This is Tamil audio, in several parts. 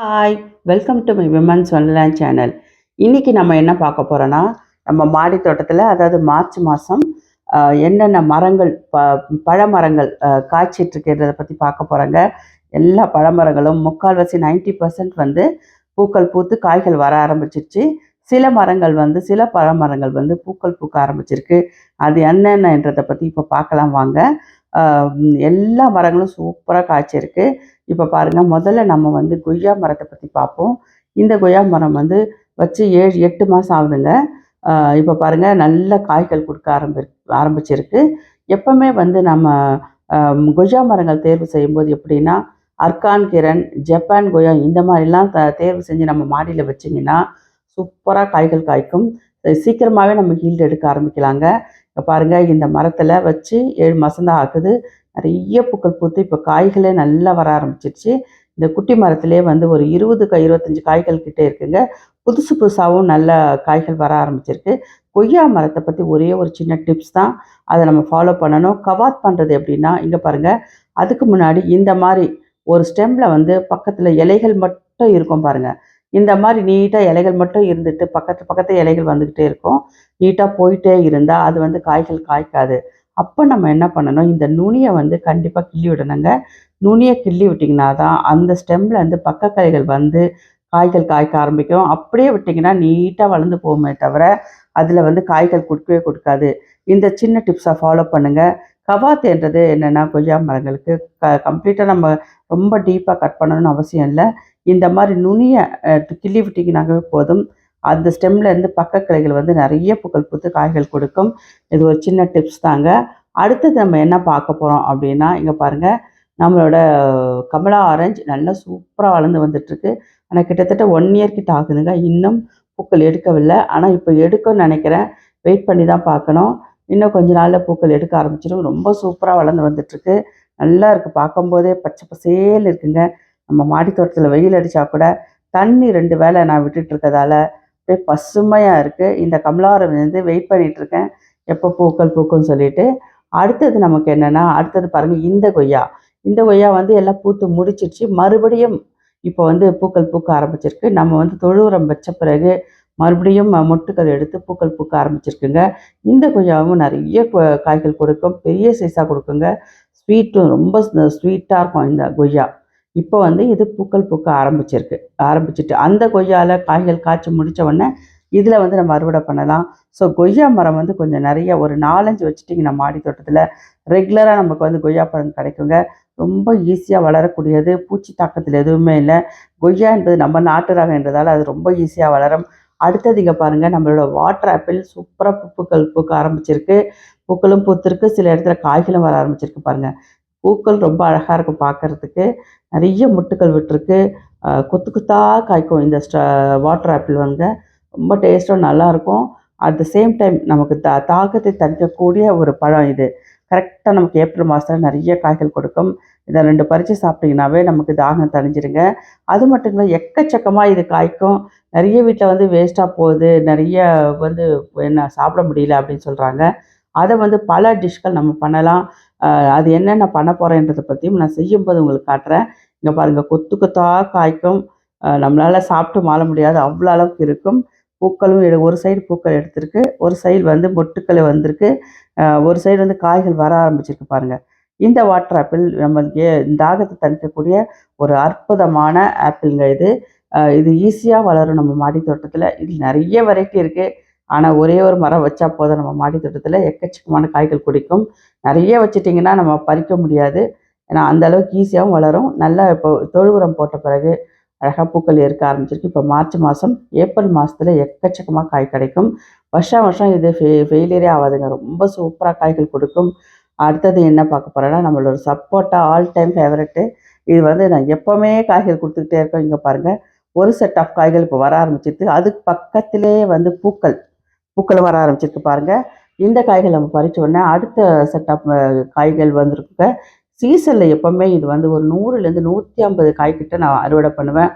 Hi welcome to my women's online channel இன்றைக்கி நம்ம என்ன பார்க்க போகிறோன்னா நம்ம மாடி தோட்டத்தில் அதாவது மார்ச் மாதம் என்னென்ன மரங்கள் ப பழமரங்கள் காய்ச்சிட்ருக்கிறத பற்றி பார்க்க போகிறாங்க எல்லா பழமரங்களும் முக்கால்வாசி 90% பர்சன்ட் வந்து பூக்கள் பூத்து காய்கள் வர ஆரம்பிச்சிருச்சு. சில மரங்கள் வந்து சில பழமரங்கள் வந்து பூக்கள் பூக்க ஆரம்பிச்சிருக்கு. அது என்னென்னன்றதை பற்றி இப்போ பார்க்கலாம் வாங்க. எல்லா மரங்களும் சூப்பராக காய்ச்சிருக்கு. இப்போ பாருங்க முதல்ல நம்ம வந்து கொய்யா மரத்தை பற்றி பார்ப்போம். இந்த கொய்யா மரம் வந்து வச்சு ஏழு எட்டு மாதம் ஆகுதுங்க. இப்போ பாருங்க நல்ல காய்கள் கொடுக்க ஆரம்பி ஆரம்பிச்சிருக்கு. எப்போவுமே வந்து நம்ம கொய்யா மரங்கள் தேர்வு செய்யும்போது எப்படின்னா அர்கான் கிரண் ஜப்பான் கொய்யா இந்த மாதிரிலாம் த தேர்வு செஞ்சு நம்ம மாடியில் வச்சிங்கன்னா சூப்பராக காய்கள் காய்க்கும். சீக்கிரமாகவே நம்ம ஹீல்டு எடுக்க ஆரம்பிக்கலாங்க. பாருங்கள் இந்த மரத்தில் வச்சு ஏழு மாதம் தான் ஆகுது நிறைய பூக்கள் பூத்து இப்போ காய்களே நல்லா வர ஆரம்பிச்சிருச்சு. இந்த குட்டி மரத்திலே வந்து ஒரு இருபது இருபத்தஞ்சி காய்கள் கிட்டே இருக்குங்க. புதுசு புதுசாகவும் நல்ல காய்கள் வர ஆரம்பிச்சிருக்கு. கொய்யா மரத்தை பற்றி ஒரே ஒரு சின்ன டிப்ஸ் தான். அதை நம்ம ஃபாலோ பண்ணணும். கவாத் பண்ணுறது எப்படின்னா இங்கே பாருங்கள் அதுக்கு முன்னாடி இந்த மாதிரி ஒரு ஸ்டெம்மில் வந்து பக்கத்தில் இலைகள் மட்டும் இருக்கும் பாருங்கள் இந்த மாதிரி நீட்டாக இலைகள் மட்டும் இருந்துட்டு பக்கத்து பக்கத்து இலைகள் வந்துக்கிட்டே இருக்கும். நீட்டாக போயிட்டே இருந்தால் அது வந்து காய்கள் காய்க்காது. அப்போ நம்ம என்ன பண்ணணும்? இந்த நுனியை வந்து கண்டிப்பாக கிள்ளி விடணுங்க. நுனியை கிள்ளி விட்டிங்கன்னா தான் அந்த ஸ்டெம்மில் வந்து பக்க வந்து காய்கள் காய்க்க ஆரம்பிக்கும். அப்படியே விட்டிங்கன்னா நீட்டாக வளர்ந்து போகுமே தவிர அதில் வந்து காய்கள் கொடுக்கவே கொடுக்காது. இந்த சின்ன டிப்ஸை ஃபாலோ பண்ணுங்கள் கவாத்துன்றது என்னென்னா கொய்யா மரங்களுக்கு க கம்ப்ளீட்டாக நம்ம ரொம்ப டீப்பாக கட் பண்ணணும்னு அவசியம் இல்லை. இந்த மாதிரி நுனியை கிள்ளி விட்டிங்கனாவே போதும். அந்த ஸ்டெம்லேருந்து பக்க கிளைகள் வந்து நிறைய பூக்கள் பூத்து காய்கள் கொடுக்கும். இது ஒரு சின்ன டிப்ஸ் தாங்க. அடுத்தது நம்ம என்ன பார்க்க போகிறோம் அப்படின்னா இங்கே பாருங்கள் நம்மளோட கமலா ஆரஞ்சு நல்லா சூப்பராக வளர்ந்து வந்துட்டுருக்கு. ஆனால் கிட்டத்தட்ட ஒன் இயர் கிட்ட ஆகுதுங்க. இன்னும் பூக்கள் எடுக்கவில்லை. ஆனால் இப்போ எடுக்கணும்னு நினைக்கிறேன். வெயிட் பண்ணி தான் பார்க்கணும். இன்னும் கொஞ்ச நாளில் பூக்கள் எடுக்க ஆரம்பிச்சிடும். ரொம்ப சூப்பராக வளர்ந்து வந்துட்டுருக்கு. நல்லா இருக்குது பார்க்கும்போதே பச்சை பசேல் இருக்குங்க. நம்ம மாடி தோட்டத்தில் வெயில் அடித்தா கூட தண்ணி ரெண்டு வேளை நான் விட்டுட்டு இருக்கதால அப்படியே பசுமையாக இருக்குது இந்த கமலாரம் வந்து வெயிட் பண்ணிகிட்ருக்கேன் எப்போ பூக்கள் பூக்கும்னு சொல்லிட்டு. அடுத்தது நமக்கு என்னென்னா அடுத்தது பாருங்கள் இந்த கொய்யா. இந்த கொய்யா வந்து எல்லாம் பூத்து முடிச்சிடுச்சு மறுபடியும் இப்போ வந்து பூக்கள் பூக்க ஆரம்பிச்சிருக்கு. நம்ம வந்து தொழுவுரம் வச்ச பிறகு மறுபடியும் மொட்டுக்கள் எடுத்து பூக்கள் பூக்க ஆரம்பிச்சிருக்குங்க. இந்த கொய்யாவும் நிறைய காய்கள் கொடுக்கும். பெரிய சைஸாக கொடுக்குங்க. ஸ்வீட்டும் ரொம்ப ஸ்வீட்டாக இருக்கும் இந்த கொய்யா. இப்போ வந்து இது பூக்கள் பூக்க ஆரம்பிச்சிருக்கு. ஆரம்பிச்சிட்டு அந்த கொய்யால காய்கள் காய்ச்சி முடிச்ச உடனே இதில் வந்து நம்ம அறுவடை பண்ணலாம். ஸோ கொய்யா மரம் வந்து கொஞ்சம் நிறைய ஒரு நாலஞ்சு வச்சுட்டிங்கன்னா மாடி தோட்டத்தில். ரெகுலராக நமக்கு வந்து கொய்யா பழம் கிடைக்குங்க. ரொம்ப ஈஸியாக வளரக்கூடியது. பூச்சி தாக்கத்தில் எதுவுமே இல்லை. கொய்யா என்பது நம்ம நாட்டு ரகம் என்றதால் அது ரொம்ப ஈஸியாக வளரும். அடுத்தது இங்கே பாருங்கள் நம்மளோட வாட்டர் ஆப்பிள் சூப்பராக பூக்கள் பூக்க ஆரம்பிச்சிருக்கு. பூக்களும் பூத்திருக்கு. சில இடத்துல காய்களும் வர ஆரம்பிச்சிருக்கு பாருங்கள் பூக்கள் ரொம்ப அழகாக இருக்கும் பார்க்கறதுக்கு நிறைய முட்டுக்கள் விட்டுருக்கு. குத்து கொத்து கொத்தாக காய்க்கும் இந்த ஸ்ட வாட்டர் ஆப்பிள் வந்து ரொம்ப டேஸ்ட்டும் நல்லாயிருக்கும் அட் த சேம் டைம் நமக்கு தா தாக்கத்தை தணிக்கக்கூடிய ஒரு பழம் இது. கரெக்டாக நமக்கு ஏப்ரல் மாதத்தில் நிறைய காய்கள் கொடுக்கும். இதை ரெண்டு பறித்து சாப்பிட்டிங்கனாவே நமக்கு தாகம் தணிஞ்சிருங்க. அது மட்டும் இல்லை எக்கச்சக்கமாக இது காய்க்கும். நிறைய வீட்டில் வந்து வேஸ்ட்டாக போகுது. நிறைய வந்து என்ன சாப்பிட முடியல அப்படின்னு சொல்கிறாங்க அதை வந்து பல டிஷ்கள் நம்ம பண்ணலாம். அது என்னென்ன பண்ண போகிறேன்றதை பற்றியும் நான் செய்யும்போது உங்களுக்கு காட்டுறேன். இங்கே பாருங்கள் கொத்து கொத்தாக காய்க்கும். நம்மளால் சாப்பிட்டு மாற முடியாது. அவ்வளோ அளவுக்கு இருக்கும். பூக்களும் எடு ஒரு சைடு பூக்கள் எடுத்திருக்கு. ஒரு சைடு வந்து மொட்டுக்களை வந்திருக்கு. ஒரு சைடு வந்து காய்கள் வர ஆரம்பிச்சிருக்கு பாருங்கள் இந்த வாட்டர் ஆப்பிள் நம்மளுக்கு தாகத்தை தணிக்கக்கூடிய ஒரு அற்புதமான ஆப்பிள்ங்க இது. இது ஈஸியாக வளரும் நம்ம மாடி தோட்டத்தில் இது நிறைய வெரைட்டி இருக்குது ஆனால் ஒரே ஒரு மரம் வச்சா போதும். நம்ம மாடி தோட்டத்தில் எக்கச்சக்கமான காய்கள் குடிக்கும். நிறைய வச்சிட்டிங்கன்னா நம்ம பறிக்க முடியாது. ஏன்னா அந்த அளவுக்கு ஈஸியாகவும் வளரும். நல்லா இப்போ தொழு உரம் போட்ட பிறகு அழகாக பூக்கள் ஏற்க ஆரம்பிச்சிருக்கு. இப்போ மார்ச் மாதம் ஏப்ரல் மாதத்தில் எக்கச்சக்கமாக காய் கிடைக்கும். வருஷம் வருஷம் இது ஃபெ ஃபெயிலியரே ஆகாதுங்க. ரொம்ப சூப்பராக காய்கள் கொடுக்கும். அடுத்தது என்ன பார்க்க போகிறேன்னா நம்மளோட சப்போட்டா ஆல் டைம் ஃபேவரெட்டு இது வந்து நான் எப்போவுமே காய்கள் கொடுத்துக்கிட்டே இருக்கோம் இங்கே பாருங்கள் ஒரு செட் ஆஃப் காய்கள் இப்போ வர ஆரம்பிச்சிருக்கு. அதுக்கு பக்கத்திலே வந்து பூக்கள். பூக்களும் வர ஆரம்பிச்சிருக்கு பாருங்கள் இந்த காய்கள் நம்ம பறிச்ச உடனே அடுத்த செட் ஆஃப் காய்கள் வந்திருக்குங்க. சீசனில் எப்போவுமே இது வந்து ஒரு நூறுலேருந்து நூற்றி ஐம்பது காய்கிட்ட நான் அறுவடை பண்ணுவேன்.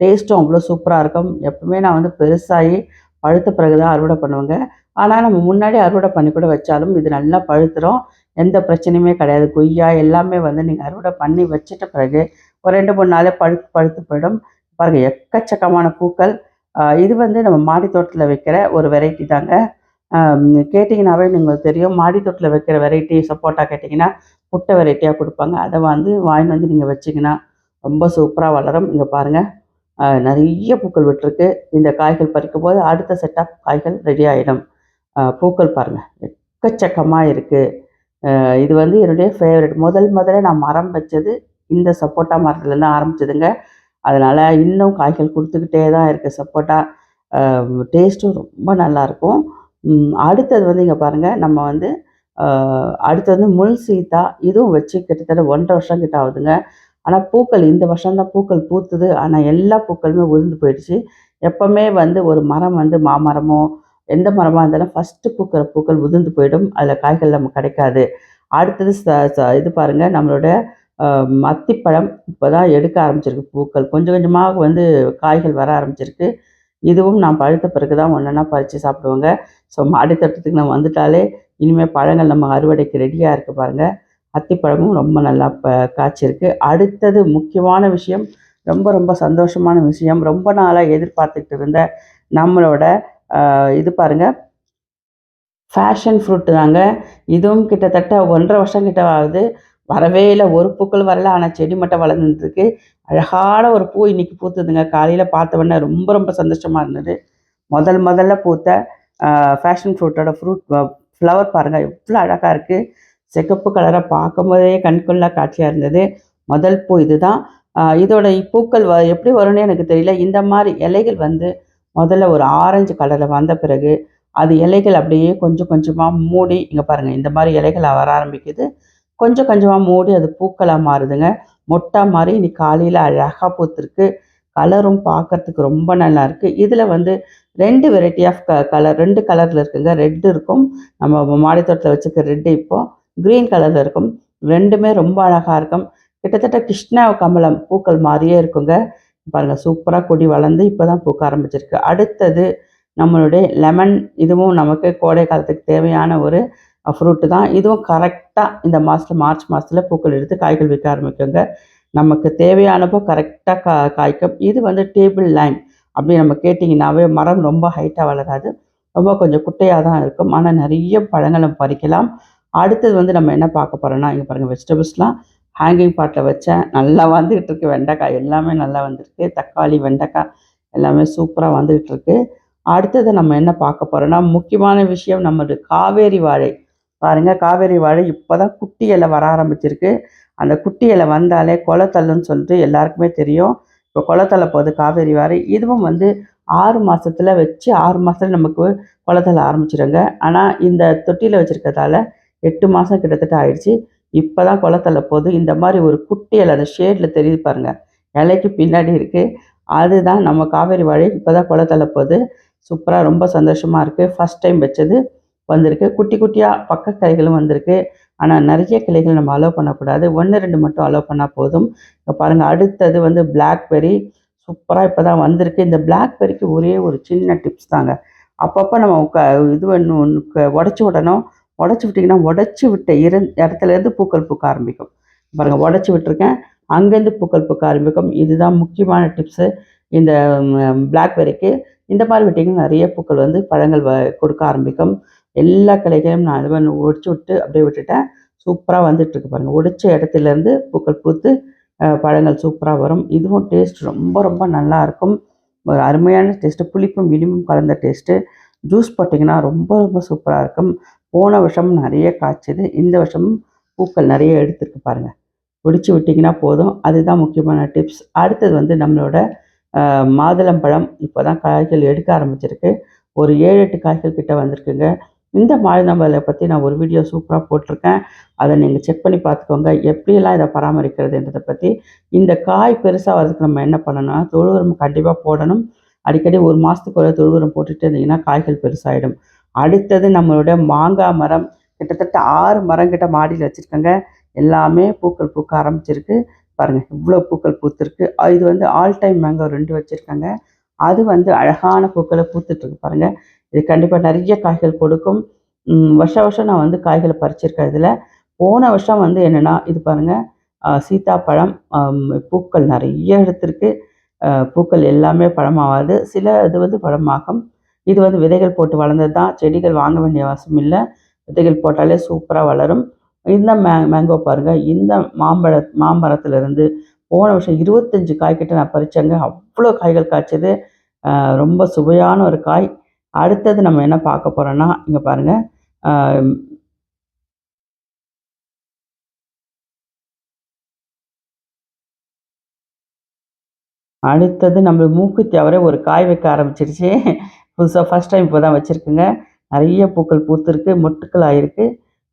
டேஸ்ட்டும் அவ்வளோ சூப்பராக இருக்கும். எப்பவுமே நான் வந்து பெருசாகி பழுத்த பிறகு தான் அறுவடை பண்ணுவேங்க. ஆனால் நம்ம முன்னாடி அறுவடை பண்ணி கூட வச்சாலும் இது நல்லா பழுத்துரும். எந்த பிரச்சனையுமே கிடையாது. கொய்யா எல்லாமே வந்து நீங்கள் அறுவடை பண்ணி வச்சிட்ட பிறகு ஒரு ரெண்டு மூணு நாளே பழுத்து பழுத்து போயிடும். பாருங்கள் எக்கச்சக்கமான பூக்கள். இது வந்து நம்ம மாடி தோட்டத்தில் வைக்கிற ஒரு வெரைட்டி தாங்க. கேட்டிங்கனாவே நீங்கள் தெரியும். மாடி தோட்டத்தில் வைக்கிற வெரைட்டி சப்போட்டா கேட்டிங்கன்னா முட்டை வெரைட்டியாக கொடுப்பாங்க. அதை வந்து வாங்கி வந்து நீங்கள் வச்சிங்கன்னா ரொம்ப சூப்பராக வளரும். இங்கே பாருங்கள் நிறைய பூக்கள் விட்டுருக்கு. இந்த காய்கள் பறிக்கும் போது அடுத்த செட் ஆஃப் காய்கள் ரெடி ஆகிடும் பூக்கள் பாருங்கள் எக்கச்சக்கமாக இருக்குது இது வந்து என்னுடைய ஃபேவரட் முதல் முதல்ல நான் மரம் வச்சது இந்த சப்போட்டா மரத்துலேருந்து ஆரம்பிச்சதுங்க. அதனால் இன்னும் காய்கள் கொடுத்துக்கிட்டே தான் இருக்குது சப்போட்டா டேஸ்ட்டும் ரொம்ப நல்லாயிருக்கும். அடுத்தது வந்து இங்கே பாருங்கள் நம்ம வந்து அடுத்தது வந்து முள் சீத்தா. இதுவும் வச்சு கிட்டத்தட்ட ஒன்றரை வருஷம் கிட்ட ஆகுதுங்க. ஆனால் பூக்கள் இந்த வருஷம்தான் பூக்கள் பூத்துது. ஆனால் எல்லா பூக்களுமே உதிர்ந்து போயிடுச்சு. எப்போவுமே வந்து ஒரு மரம் வந்து மாமரமோ எந்த மரமாக இருந்தாலும் ஃபஸ்ட்டு பூக்கிற பூக்கள் உதிர்ந்து போயிடும். அதில் காய்கள் நமக்கு கிடைக்காது. அடுத்தது ச ச இது பாருங்கள் நம்மளோட அத்திப்பழம் இப்போ தான் எடுக்க ஆரம்பிச்சிருக்கு பூக்கள். கொஞ்சம் கொஞ்சமாக வந்து காய்கள் வர ஆரம்பிச்சிருக்கு. இதுவும் நான் பழுத்த பிறகு தான் ஒன்றா பறித்து சாப்பிடுவோங்க ஸோ மாடித்தோட்டத்துக்கு நம்ம வந்துட்டாலே இனிமேல் பழங்கள் நம்ம அறுவடைக்கு ரெடியாக இருக்குது பாருங்கள் அத்திப்பழமும் ரொம்ப நல்லா ப காய்ச்சிருக்கு. அடுத்தது முக்கியமான விஷயம் ரொம்ப ரொம்ப சந்தோஷமான விஷயம் ரொம்ப நாளாக எதிர்பார்த்துக்கிட்டு இருந்த நம்மளோட இது பாருங்கள் ஃபேஷன் ஃப்ரூட்டு தாங்க. இதுவும் கிட்டத்தட்ட ஒன்றரை வருஷம் கிட்ட ஆகுது. வரவே இல்லை. ஒரு பூக்கள் வரல. ஆனால் செடி மட்டும் வளர்ந்துருக்கு அழகான ஒரு பூ இன்னைக்கு பூத்துதுங்க. காலையில் பார்த்த உடனே ரொம்ப ரொம்ப சந்தோஷமாக இருந்தது. முதல் முதல்ல பூத்த ஃபேஷன் ஃப்ரூட்டோட ஃப்ரூட் ஃப்ளவர் பாருங்கள் எவ்வளோ அழகாக இருக்குது சிகப்பு கலரை பார்க்கும்போதே கண்கொள்ளா காட்சியாக இருந்தது. முதல் பூ இதுதான். இதோட பூக்கள் வ எப்படி வரும்னு எனக்கு தெரியல. இந்த மாதிரி இலைகள் வந்து முதல்ல ஒரு ஆரஞ்சு கலரில் வந்த பிறகு அது இலைகள் அப்படியே கொஞ்சம் கொஞ்சமாக மூடி இங்கே பாருங்கள் இந்த மாதிரி இலைகள் வர ஆரம்பிக்குது. கொஞ்சம் கொஞ்சமாக மூடி அது பூக்களாக மாறுதுங்க. மொட்டா மாதிரி இன்னைக்கு காலையில் அழகாக பூத்துருக்கு. கலரும் பார்க்கறதுக்கு ரொம்ப நல்லா இருக்குது இதில் வந்து ரெண்டு வெரைட்டி ஆஃப் க கலர் ரெண்டு கலரில் இருக்குங்க. ரெட் இருக்கும். நம்ம மாடித்தோட்டத்தில் வச்சுக்க ரெட்டு இப்போது க்ரீன் கலரில் இருக்கும். ரெண்டுமே ரொம்ப அழகாக இருக்கும். கிட்டத்தட்ட கிருஷ்ண கமலம் பூக்கள் மாதிரியே இருக்குங்க. பாருங்கள் சூப்பராக கொடி வளர்ந்து இப்போ தான் பூக்க ஆரம்பிச்சிருக்கு. அடுத்தது நம்மளுடைய லெமன் இதுவும் நமக்கு கோடை காலத்துக்கு தேவையான ஒரு ஃப்ரூட்டு தான். இதுவும் கரெக்ட் கரெக்டாக இந்த மாதத்தில் மார்ச் மாதத்தில் பூக்கள் எடுத்து காய்கள் விற்க ஆரம்பிக்குங்க. நமக்கு தேவையானப்போ கரெக்டாக கா காய்க்கும். இது வந்து டேபிள் லைன் அப்படி நம்ம கேட்டிங்கனாவே மரம் ரொம்ப ஹைட்டாக வளராது. ரொம்ப கொஞ்சம் குட்டையாக தான் இருக்கும். ஆனால் நிறைய பழங்கள் நம்ம பறிக்கலாம். அடுத்தது வந்து நம்ம என்ன பார்க்க போகிறோம்னா இங்கே பாருங்கள் வெஜிடபிள்ஸ்லாம் ஹேங்கிங் பாட்டில் வச்சேன். நல்லா வந்துகிட்டு இருக்கு. வெண்டைக்காய் எல்லாமே நல்லா வந்திருக்கு தக்காளி வெண்டைக்காய் எல்லாமே சூப்பராக வந்துகிட்டு இருக்கு. அடுத்தது நம்ம என்ன பார்க்க போகிறோம்னா முக்கியமான விஷயம் நம்மளுடைய காவேரி வாழை. பாருங்க காவேரி வாழை இப்போ தான் குட்டி இலை வர ஆரம்பிச்சிருக்கு. அந்த குட்டி இலை வந்தாலே கொலத்தள்ளுன்னு சொல்லிட்டு எல்லாருக்குமே தெரியும். இப்போ கொலத்தலை போகுது காவேரி வாழை. இதுவும் வந்து ஆறு மாதத்தில் வச்சு ஆறு மாதத்துல நமக்கு கொலத்தலை ஆரம்பிச்சிடுங்க ஆனால் இந்த தொட்டியில் வச்சுருக்கதால எட்டு மாதம் கிட்டத்தட்ட ஆயிடுச்சு. இப்போ தான் கொலத்தலை போகுது. இந்த மாதிரி ஒரு குட்டி இலை அந்த ஷேடில் தெரியுது பாருங்கள் இலைக்கு பின்னாடி இருக்குது அதுதான் நம்ம காவேரி வாழை இப்போ தான் கொலத்தலை போகுது. சூப்பராக ரொம்ப சந்தோஷமாக இருக்குது ஃபஸ்ட் டைம் வச்சது. வந்திருக்கு. குட்டி குட்டியாக பக்க கிளைகளும் வந்திருக்கு. ஆனால் நிறைய கிளைகள் நம்ம அலோவ் பண்ணக்கூடாது. ஒன்று ரெண்டு மட்டும் அலோவ் பண்ணால் போதும். இப்போ பாருங்கள் அடுத்தது வந்து பிளாக்பெரி சூப்பராக இப்போ தான் வந்திருக்கு. இந்த பிளாக்பெரிக்கு ஒரே ஒரு சின்ன டிப்ஸ் தாங்க. அப்பப்போ நம்ம க இது ஒன்று உடச்சி விடணும். உடச்சி விட்டிங்கன்னா உடச்சி விட்ட இரு இடத்துலேருந்து பூக்கள் பூக்க ஆரம்பிக்கும். பாருங்கள் உடச்சி விட்டுருக்கேன். அங்கேருந்து பூக்கள் பூக்க ஆரம்பிக்கும். இதுதான் முக்கியமான டிப்ஸு இந்த பிளாக்பெரிக்கு இந்த மாதிரி விட்டிங்கன்னா நிறைய பூக்கள் வந்து பழங்கள் வ கொடுக்க ஆரம்பிக்கும். எல்லா கிளைகளையும் நான் இது பண்ணி ஒடிச்சு விட்டு அப்படியே விட்டுட்டேன். சூப்பராக வந்துட்டுருக்கு பாருங்கள் ஒடிச்ச இடத்துலேருந்து பூக்கள் பூத்து பழங்கள் சூப்பராக வரும். இதுவும் டேஸ்ட் ரொம்ப ரொம்ப நல்லா இருக்கும். ஒரு அருமையான டேஸ்ட்டு புளிப்பும் இனிமும் கலந்த டேஸ்ட்டு ஜூஸ் போட்டிங்கன்னா ரொம்ப ரொம்ப சூப்பராக இருக்கும். போன வருஷம் நிறைய காய்ச்சது. இந்த வருஷமும் பூக்கள் நிறைய எடுத்துருக்கு பாருங்கள் ஒடிச்சு விட்டிங்கன்னா போதும். அதுதான் முக்கியமான டிப்ஸ் அடுத்தது வந்து நம்மளோட மாதுளம்பழம். இப்போ தான் காய்கள் எடுக்க ஆரம்பிச்சிருக்கு. ஒரு ஏழு எட்டு காய்கள் கிட்ட வந்திருக்குங்க. இந்த மாதுளம்பழத்தை பற்றி நான் ஒரு வீடியோ சூப்பராக போட்டிருக்கேன். அதை நீங்கள் செக் பண்ணி பார்த்துக்கோங்க. எப்படியெல்லாம் இதை பராமரிக்கிறதுன்றதை பற்றி இந்த காய் பெருசாக வரதுக்கு நம்ம என்ன பண்ணணும்னா தொழு உரம் கண்டிப்பாக போடணும். அடிக்கடி ஒரு மாதத்துக்கு ஒரு தொழு உரம் போட்டுட்டு இருந்தீங்கன்னா காய்கள் பெருசாகிடும் அடுத்தது நம்மளோட மாங்காய் மரம் கிட்டத்தட்ட ஆறு மரம் கிட்ட மாடியில் வச்சுருக்கேங்க. எல்லாமே பூக்கள் பூக்க ஆரம்பிச்சிருக்கு. பாருங்கள் இவ்வளோ பூக்கள் பூத்திருக்கு. இது வந்து ஆல் டைம் மேங்கோ ரெண்டு வச்சுருக்காங்க. அது வந்து அழகான பூக்களை பூத்துட்ருக்கு பாருங்கள் இது கண்டிப்பாக நிறைய காய்கள் கொடுக்கும். வருஷம் வருஷம் நான் வந்து காய்களை பறிச்சிருக்கிறதுல. போன வருஷம் வந்து என்னென்னா இது பாருங்கள் சீத்தாப்பழம் பூக்கள் நிறைய எடுத்திருக்கு. பூக்கள் எல்லாமே பழமாகாது. சில இது வந்து பழமாகும். இது வந்து விதைகள் போட்டு வளர்ந்தது தான். செடிகள் வாங்க வேண்டிய அவசியம் இல்லை. விதைகள் போட்டாலே சூப்பராக வளரும். இந்த மே மேங்கோ பாருங்கள் இந்த மாம்பழ மாமரத்துலேருந்து போன வருஷம் இருபத்தஞ்சி காய்கிட்ட நான் பறித்தேங்க அவ்வளோ காய்கள் காய்ச்சது. ரொம்ப சுவையான ஒரு காய். அடுத்தது நம்ம என்ன பார்க்க போகிறோன்னா இங்கே பாருங்கள் அடுத்தது நம்ம மூக்கு தவிர ஒரு காய் வைக்க ஆரம்பிச்சிருச்சு. புதுசாக ஃபஸ்ட் டைம் இப்போ தான் வச்சுருக்குங்க. நிறைய பூக்கள் பூத்துருக்கு மொட்டுக்கள் ஆகிருக்கு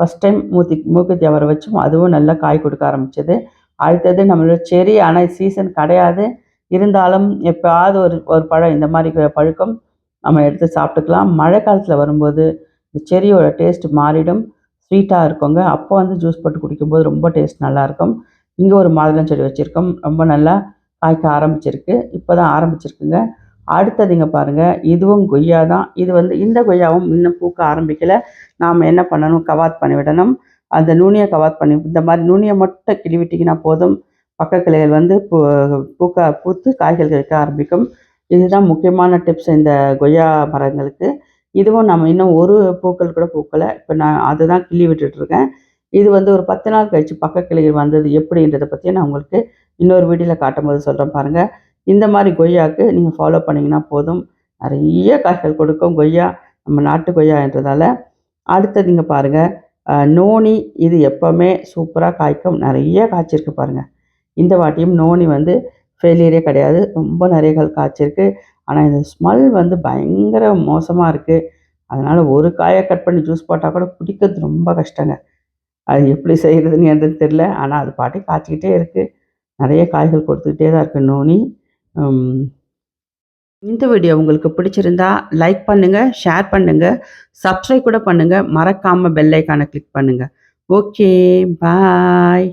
ஃபஸ்ட் டைம் மூத்தி மூக்கு தவிர வச்சும் அதுவும் நல்லா காய் கொடுக்க ஆரம்பிச்சது. அடுத்தது நம்மளோட செரி ஆனால் சீசன் கிடையாது. இருந்தாலும் எப்போயாவது ஒரு ஒரு பழம் இந்த மாதிரி பழுக்கம். நம்ம எடுத்து சாப்பிட்டுக்கலாம். மழை காலத்தில் வரும்போது இந்த செரியோட டேஸ்ட் மாறிடும். ஸ்வீட்டாக இருக்குங்க. அப்போ வந்து ஜூஸ் போட்டு குடிக்கும்போது ரொம்ப டேஸ்ட் நல்லாயிருக்கும் இங்கே ஒரு மாதுளம் செடி வச்சுருக்கோம். ரொம்ப நல்லா காய்க்க ஆரம்பிச்சிருக்கு. இப்போ தான் ஆரம்பிச்சிருக்குங்க. அடுத்தது இங்கே பாருங்கள் இதுவும் கொய்யா தான். இது வந்து இந்த கொய்யாவும் இன்னும் பூக்க ஆரம்பிக்கலை. நாம் என்ன பண்ணணும்? கவாத் பண்ணி விடணும். அந்த நுனியை கவாத் பண்ணி இந்த மாதிரி நுனியை மட்டும் கிழிவிட்டிங்கன்னா போதும். பக்க கிளைகள் வந்து பூ பூக்க பூத்து காய்கள் கிடைக்க ஆரம்பிக்கும். இதுதான் முக்கியமான டிப்ஸ் இந்த கொய்யா மரங்களுக்கு. இதுவும் நம்ம இன்னும் ஒரு பூக்கள் கூட பூக்கலை. இப்போ நான் அதை தான் கிள்ளி விட்டுட்டு இருக்கேன் இது வந்து ஒரு பத்து நாள் கழிச்சு பக்க கிளைகள் வந்தது எப்படின்றத பற்றி நான் உங்களுக்கு இன்னொரு வீடியோவில் காட்டும்போது சொல்கிறேன் பாருங்கள் இந்த மாதிரி கொய்யாவுக்கு நீங்கள் ஃபாலோ பண்ணிங்கன்னா போதும். நிறைய காய்கள் கொடுக்கும் கொய்யா நம்ம நாட்டு கொய்யான்றதால அடுத்தது இங்கே பாருங்கள் நோனி இது எப்போவுமே சூப்பராக காய்க்கும். நிறைய காய்ச்சிருக்கு பாருங்கள் இந்த வாட்டியும் நோனி வந்து ஃபெயிலியரே கிடையாது. ரொம்ப நிறைய காய்ச்சிருக்கு. ஆனால் இந்த ஸ்மெல் வந்து பயங்கர மோசமாக இருக்குது அதனால் ஒரு காயை கட் பண்ணி ஜூஸ் போட்டால் கூட குடிக்கிறது ரொம்ப கஷ்டங்க. அது எப்படி செய்கிறதுன்னு எதுன்னு தெரில ஆனால் அது பாட்டி காய்ச்சிக்கிட்டே இருக்குது நிறைய காய்கள் கொடுத்துக்கிட்டே தான் இருக்குது நோனி. இந்த வீடியோ உங்களுக்கு பிடிச்சிருந்தா லைக் பண்ணுங்கள் ஷேர் பண்ணுங்கள் சப்ஸ்கிரைப் கூட பண்ணுங்கள் மறக்காமல் பெல் ஐக்கானை கிளிக் பண்ணுங்கள் ஓகே பாய்